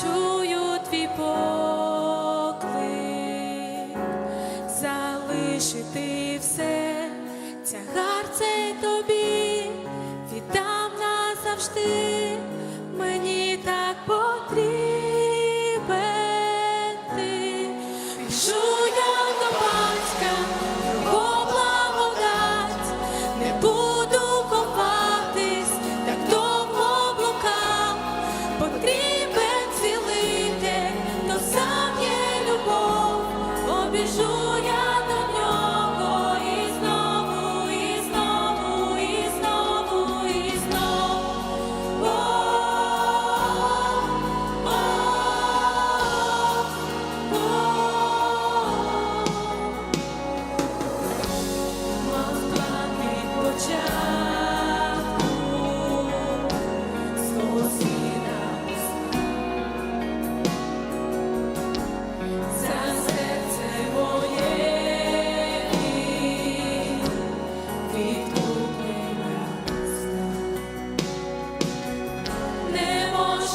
чую твій поклик, залишити все, тягар цей тобі, віддам назавжди, мені так потрібно.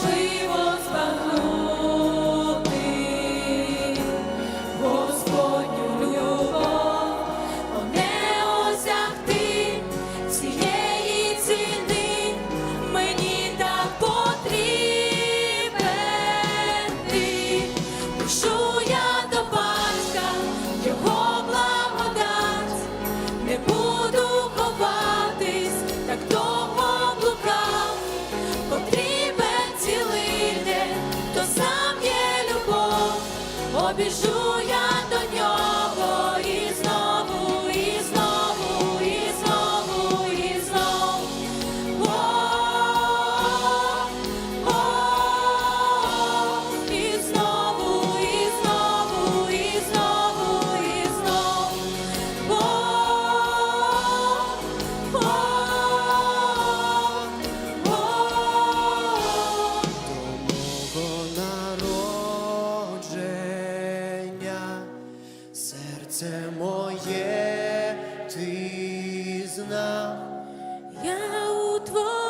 можливо. побіжу я. снах. Я у твоїх